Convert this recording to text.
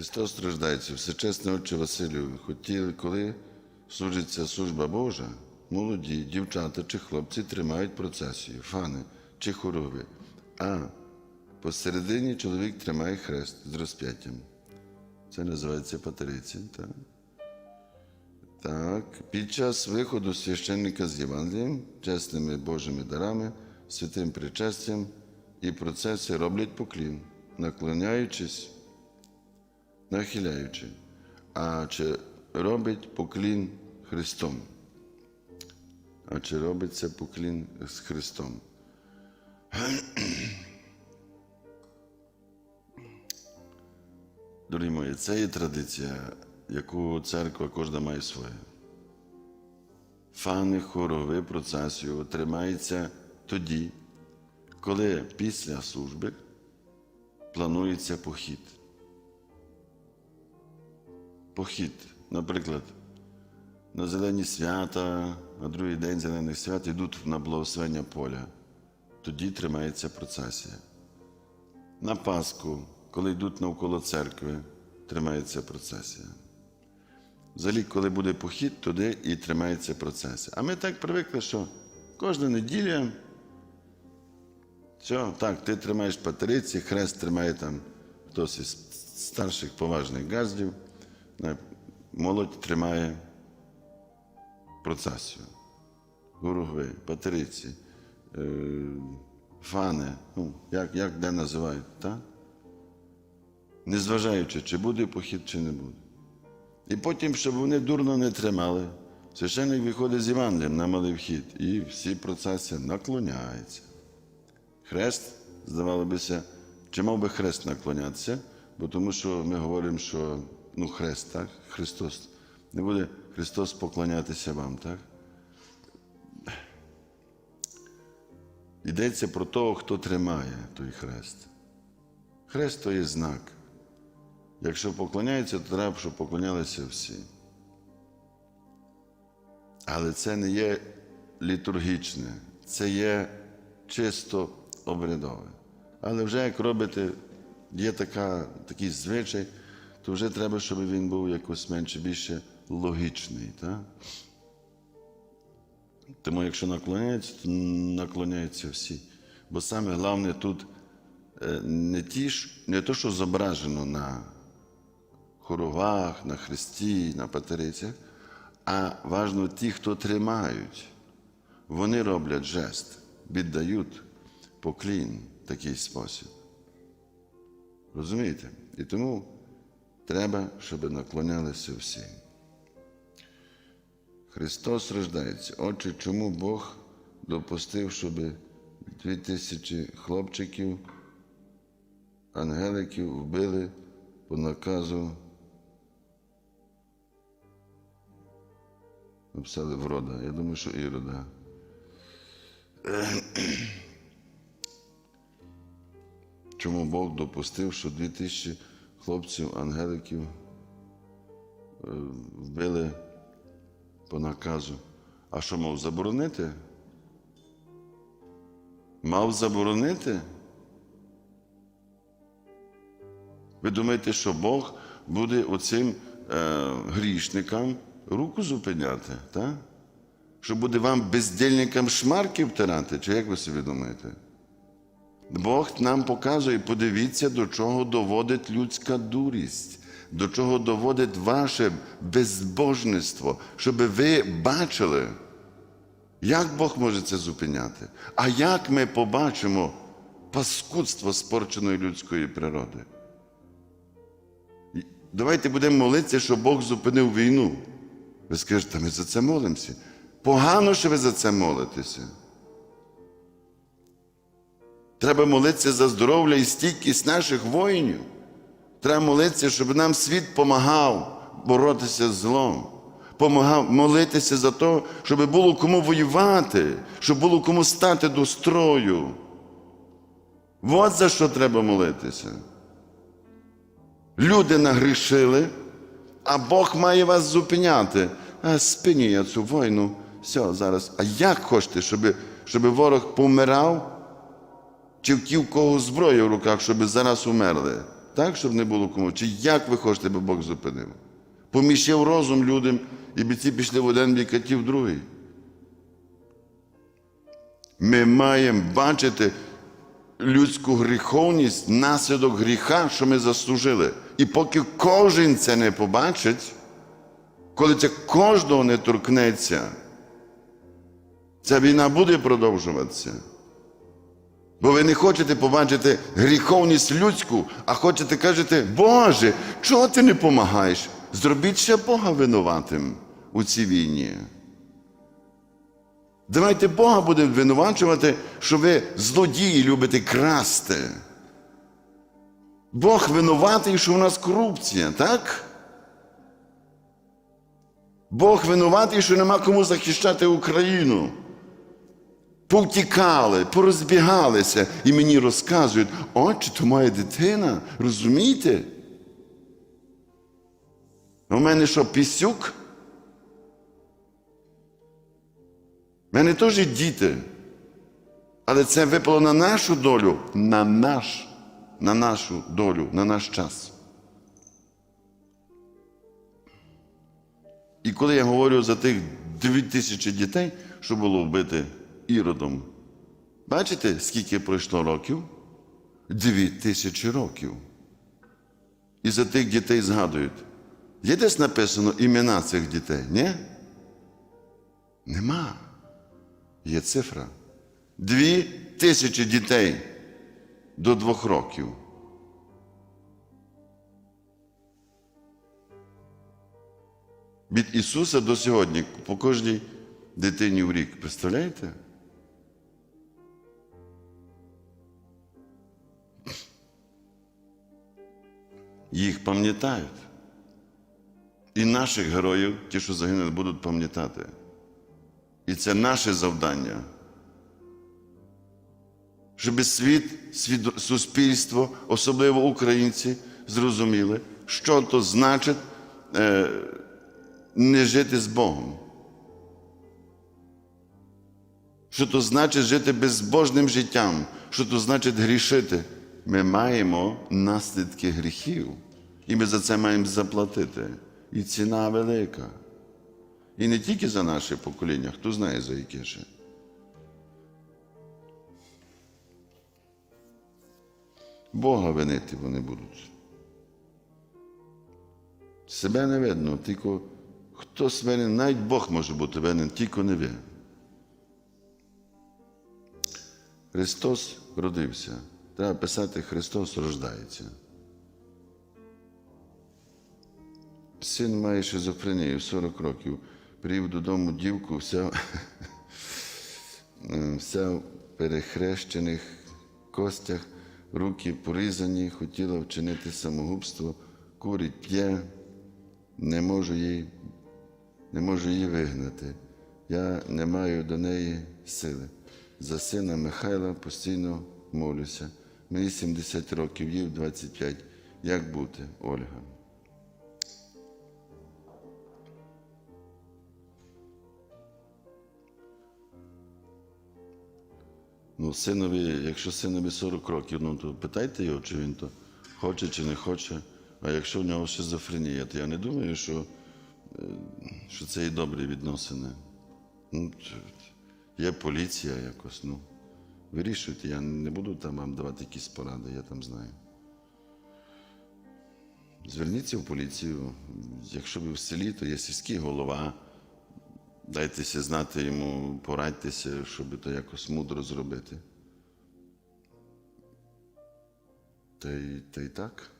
Христос страждається, всечесний Отче Василю, хотіли, коли служиться служба Божа, молоді, дівчата чи хлопці тримають процесію, фани чи хорови, а посередині чоловік тримає хрест з розп'яттям. Це називається патериці. Так? Так, під час виходу священника з Євангелієм, чесними Божими дарами, святим причастям і процеси роблять поклін, наклоняючись, нахиляючи. А чи робить поклін Христом? А чи робиться поклін з Христом? Дорогі мої, це є традиція, яку церква кожна має своє. Фани хорови процесію тримається тоді, коли після служби планується похід. Похід, наприклад, на зелені свята, на другий день зелених свят йдуть на благословення поля. Тоді тримається процесія. На Пасху, коли йдуть навколо церкви, тримається процесія. Взагалі, коли буде похід, туди і тримається процесія. А ми так привикли, що кожна неділя, все, так, ти тримаєш патериці, хрест тримає там хтось із старших поважних газдів, молодь тримає процесію. Гуругви, патериці, е, фани, ну, як, як де називають, так? Незважаючи, чи буде похід, чи не буде. І потім, щоб вони дурно не тримали, священник виходить з Євангелієм на малий вхід, і всі процеси наклоняються. Хрест, здавалося бися, чи мав би хрест наклонятися, бо тому що ми говоримо, що ну, хрест, так? Христос. Не буде Христос поклонятися вам, так? Йдеться про того, хто тримає той хрест. Хрест то є знак. Якщо поклоняються, то треба, щоб поклонялися всі. Але це не є літургічне, це є чисто обрядове. Але вже як робите, є така, такий звичай, то вже треба, щоб він був якось менше більше логічний. Так? Тому якщо наклоняються, то наклоняються всі. Бо саме головне тут не, ті, не то, що зображено на хоровах, на хресті, на патерицях, а важно ті, хто тримають. Вони роблять жест, віддають поклін в такий спосіб. Розумієте? І тому треба, щоб наклонялися всі. Христос рождається. Отже, чому Бог допустив, щоб дві тисячі хлопчиків, ангеликів вбили по наказу написали врода. Я думаю, що Ірода. Чому Бог допустив, що дві тисячі хлопців, ангеликів е, вбили по наказу. А що мав заборонити? Мав заборонити? Ви думаєте, що Бог буде оцим е, грішникам руку зупиняти? Так? Що буде вам бездільникам шмарки втирати? Чи як ви собі думаєте? Бог нам показує, подивіться, до чого доводить людська дурість, до чого доводить ваше безбожництво, щоб ви бачили, як Бог може це зупиняти. А як ми побачимо паскудство спорченої людської природи? Давайте будемо молитися, щоб Бог зупинив війну. Ви скажете, ми за це молимося. Погано, що ви за це молитеся. Треба молитися за здоров'я і стійкість наших воїнів. Треба молитися, щоб нам світ допомагав боротися з злом. Помагав молитися за те, щоб було кому воювати, щоб було кому стати до строю. От за що треба молитися. Люди нагрішили, а Бог має вас зупиняти. А спині я цю війну. Все, зараз. А як хочете, щоб, щоб ворог помирав? Чи в ті, в кого зброя в руках, щоб зараз умерли? Так? щоб не було кому? Чи як ви хочете, аби Бог зупинив? Поміщав розум людям, і би ці пішли в один бік, а ті в другий. Ми маємо бачити людську гріховність, наслідок гріха, що ми заслужили. І поки кожен це не побачить, коли це кожного не торкнеться, ця війна буде продовжуватися. Бо ви не хочете побачити гріховність людську, а хочете кажете, Боже, чого ти не допомагаєш? Зробіть ще Бога винуватим у цій війні. Давайте Бога будемо винувачувати, що ви злодії любите красти. Бог винуватий, що у нас корупція, так? Бог винуватий, що нема кому захищати Україну. Повтікали, порозбігалися і мені розказують, отче, то моя дитина, розумієте? У мене що, пісюк? У мене теж діти. Але це випало на нашу долю, на наш, на нашу долю, на наш час. І коли я говорю за тих дві тисячі дітей, що було вбити іродом, бачите, скільки пройшло років? Дві тисячі років. І за тих дітей згадують. Є десь написано імена цих дітей? Ні? Нема. Є цифра. Дві тисячі дітей до двох років. Від Ісуса до сьогодні по кожній дитині в рік. Представляєте? Їх пам'ятають. І наших героїв, ті, що загинули, будуть пам'ятати. І це наше завдання. Щоб світ, світ, суспільство, особливо українці, зрозуміли, що то значить е, не жити з Богом. Що то значить жити безбожним життям, що то значить грішити. Ми маємо наслідки гріхів, і ми за це маємо заплатити. І ціна велика. І не тільки за наше покоління, хто знає за яке ще. Бога винити вони будуть. Себе не видно, тільки хтось винен, навіть Бог може бути винен, тільки не ви. Христос родився. Треба писати Христос рождається. Син має шизофренію 40 років. Привів додому дівку, вся, вся в перехрещених костях, руки порізані, хотіла вчинити самогубство, курить п'є, не можу її, не можу її вигнати. Я не маю до неї сили. За сина Михайла постійно молюся. Мені 70 років, їй 25. Як бути, Ольга? Ну, синові, якщо синові 40 років, ну то питайте його, чи він то хоче, чи не хоче. А якщо в нього шизофренія, то я не думаю, що, е, що це і добрі відносини. Ну, є поліція якось, ну. Вирішуйте, я не буду там вам давати якісь поради, я там знаю. Зверніться в поліцію. Якщо ви в селі, то є сільський голова. Дайтеся знати йому, порадьтеся, щоб то якось мудро зробити. Та й, та й так.